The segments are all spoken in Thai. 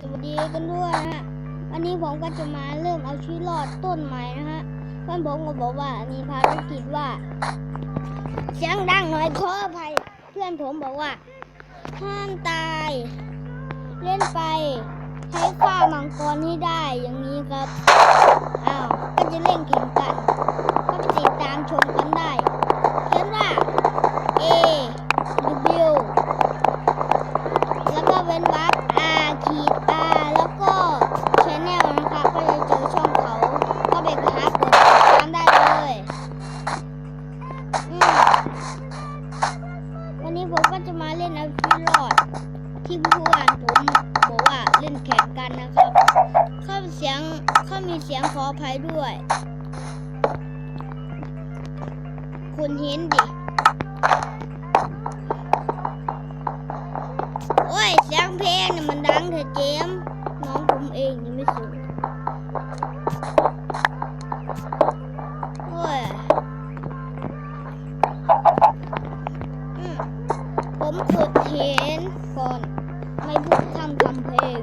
สวัสดีกันด้วยนะฮะวันนี้ผมก็จะมาเริ่มเอาชีวิตรอดต้นใหม่นะฮะเพื่อนผมก็บอกว่ามีภารกิจว่าเสียงดังหน่อยขออภัย เพื่อนผมบอกว่า ห้ามตาย เล่นไปให้ฆ่ามังกรให้ได้อย่างนี้ครับอ้าวก็จะเล่นแข่งกัน ก็ติดตามชมกันได้เขียนว่า A W แล้วก็เว้นวรรค R ข้ามีเสียงขออภัยด้วย คุณเห็นดิ โอ้ยเสียงเพลงเนี่ยมันดังเถอะเจมน้องผมเองยังไม่สูงโอ้ยผมขุดเห็นก่อน ไม่พูดทำทำเพลง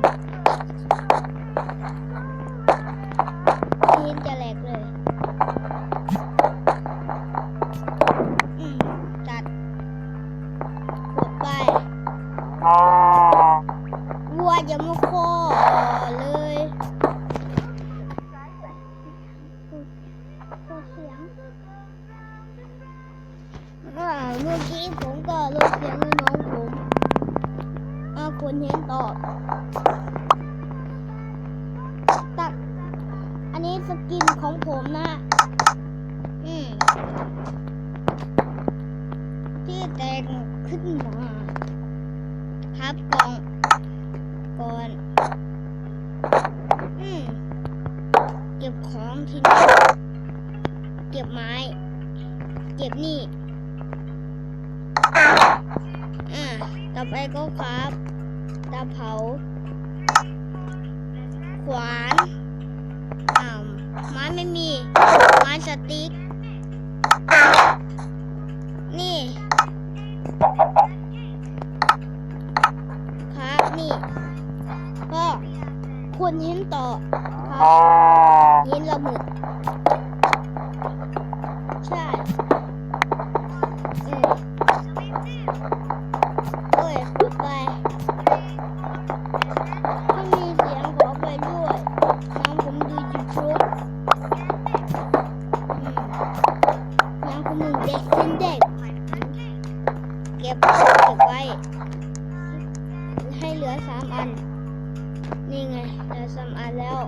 เห็นจะแหลกเลยอืมจัดขุดไปวัวจะมาคอเลยเสียงอ่าเมื่อกี้ผมก็ลดเสียงให้น้องผมอาคนเห็นตอบ ที่แต่งขึ้นมา ครับก่องก่อนอืมเก็บของทีนี้เก็บไม้ เก็บนี่อ่าต่อไปก็ครับตาเผา ขวานอ้าไม้ไม่มี ไม้สติ๊ก ครับนี่ก็คุณเหินต่อครับหินระเบิดใช่เออเอ้ยขุดไปถ้ามีเสียงขอไปด้วยน้องผมดูยูทูบน้องผมหนึ่งเด็กเป็นเด็ก เก็บเก็บไว้ ให้เหลือสามอัน นี่ไงเหลือสามอันแล้ว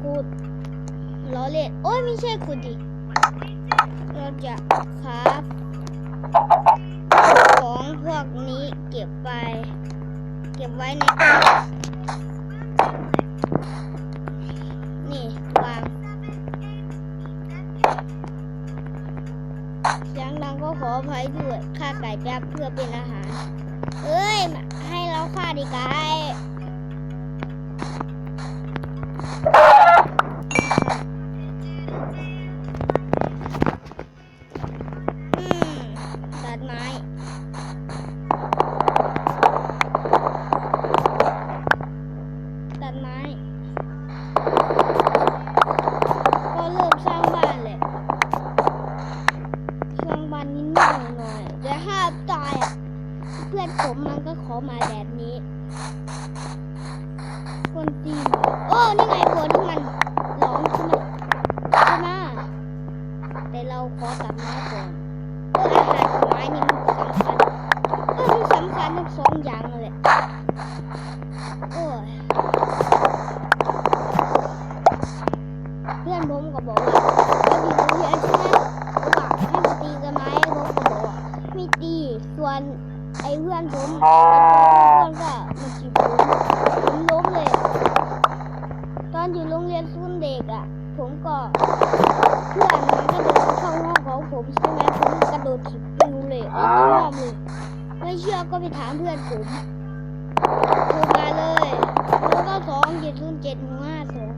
ขุดล้อเล่นโอ้ยไม่ใช่ขุดดิเราจะคราฟของพวกนี้เก็บไป เก็บไว้ใน ขออภัยด้วยฆ่าไก่แป๊บเพื่อเป็นอาหาร เอ้ย ให้เราฆ่าดีกาย อนอยู่โรงเรียนซุนเด็กอะ ผมก็เพื่อนมันก็เดินเข้าห้องของผมใช่ไหมผมกระโดดถีบปิวเลยออกจากห้องเลยไม่เชื่อก็ไปถามเพื่อนผมโทรมาเลยแล้วก็สองเจ็ดศูนย์เจ็ดหกห้าสอง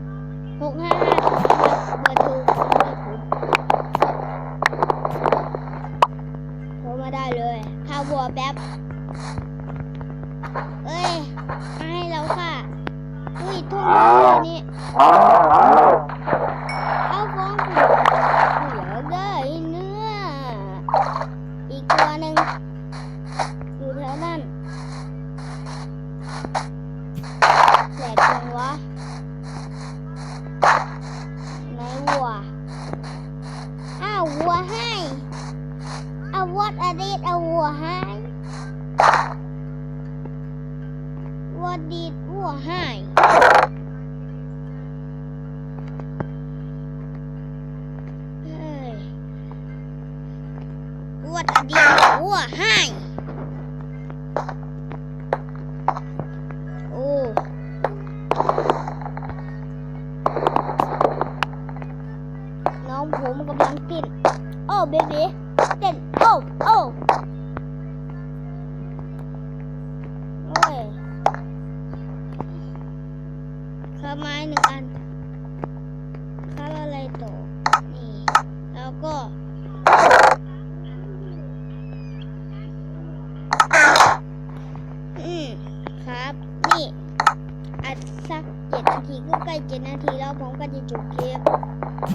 หกห้าห้าสองเบอร์โทรของเพื่อนผมโทรมาได้เลยข้าวบัวแป๊บ อุ้ยทุ่งนานี่ ดีดวัวให้เอ้ยวัดอดีตวัวให้ ข้าไม้หนึ่งอันข้าอะไรต่อ นี่ แล้วก็อืมครับ นี่อัดสักเจ็ดนาทีก็ใกล้เจ็ดนาทีแล้วผมก็จะจบคลิป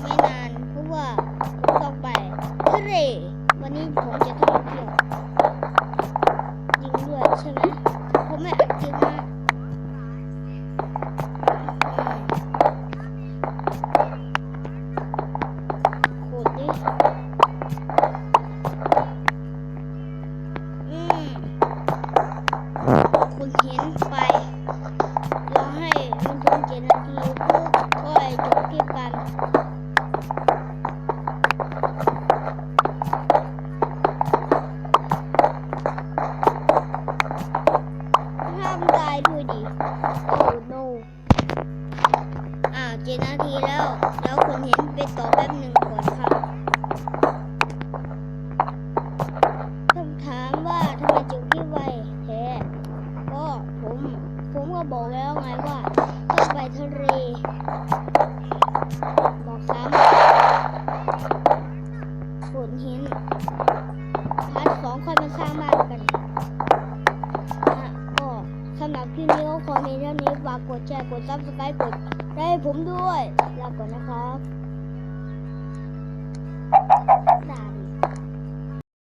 ไม่นานเพราะว่าผมต้องไปทะเลวันนี้ผมจะท่องเที่ยวยิงด้วยใช่ไหม ว่าทำไมจุกที่ไวแท้ก็ผมผมก็บอกแล้วไงว่าต้องไปทะเลบอกซ้ำคุณเห็นพาร์ทสองค่อยมาสร้างบ้านกันอะก็สำหรับคลิปนี้ก็ขอมีเท่านี้ฝากกดแชร์กดซับสไครต์กดได้ให้ผมด้วยลาก่อนนะครับ